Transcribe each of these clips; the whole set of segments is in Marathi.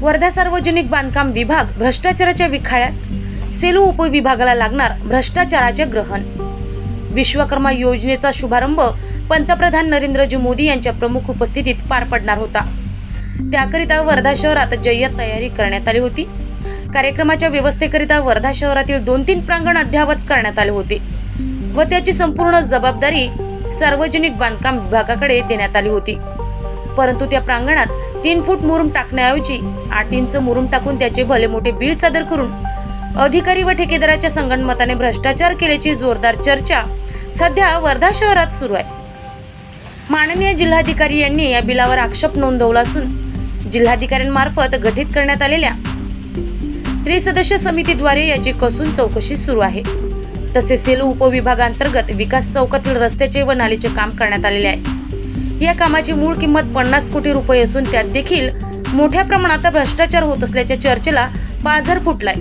वर्धा सार्वजनिक बांधकाम विभाग भ्रष्टाचाराच्या विखाळ्यात. सेलू उपविभागाला लागणार भ्रष्टाचाराचे ग्रहण. विश्वकर्मा योजनेचा शुभारंभ पंतप्रधान नरेंद्रजी मोदी यांच्या प्रमुख उपस्थितीत पार पडणार होता. त्याकरिता वर्धा शहरात जय्यत तयारी करण्यात आली होती. कार्यक्रमाच्या व्यवस्थेकरिता वर्धा शहरातील दोन तीन प्रांगण अद्यावत करण्यात आले होते व त्याची संपूर्ण जबाबदारी सार्वजनिक बांधकाम विभागाकडे देण्यात आली होती. परंतु त्या प्रांगणात तीन फूट मुरुम टाकण्याऐवजी आठ इंच मुरुम टाकून त्याचे भले मोठे बिल सादर करून अधिकारी व ठेकेदाराच्या संगणमताने भ्रष्टाचार केल्याची जोरदार चर्चा सध्या वर्धा शहरात सुरू आहे. माननीय जिल्हाधिकारी यांनी या बिलावर आक्षेप नोंदवला असून जिल्हाधिकाऱ्यांमार्फत गठीत करण्यात आलेल्या त्रिसदस्य समितीद्वारे याची कसून चौकशी सुरू आहे. तसेच सेलू उपविभागांतर्गत विकास चौकातील रस्त्याचे व नालीचे काम करण्यात आलेले आहे. या कामाची मूळ किंमत पन्नास कोटी रुपये असून त्यात देखील मोठ्या प्रमाणात भ्रष्टाचार होत असल्याच्या चर्चेला बाजार फुटलाय.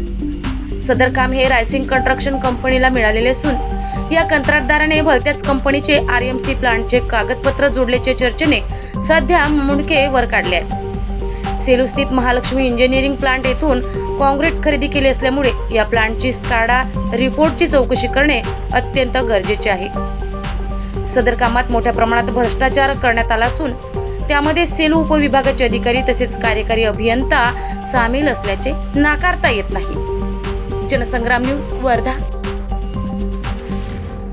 सदर काम हे रायसिंग कन्स्ट्रक्शन कंपनीला मिळालेले असून या कंत्राटदाराने भलत्याच कंपनीचे आर एम सी प्लांटचे कागदपत्र जोडल्याच्या चर्चेने सध्या मुंडके वर काढले आहेत. सेलू स्थित महालक्ष्मी इंजिनिअरिंग प्लांट येथून कॉन्क्रीट खरेदी केली असल्यामुळे या प्लांटची स्काडा रिपोर्टची चौकशी करणे अत्यंत गरजेचे आहे. सदर कामात मोठ्या प्रमाणात भ्रष्टाचार करण्यात आला असून त्यामध्ये सेलू उपविभागाचे अधिकारी तसेच कार्यकारी अभियंता सामील असल्याचे नाकारता येत नाही. जनसंग्राम न्यूज वर्धा.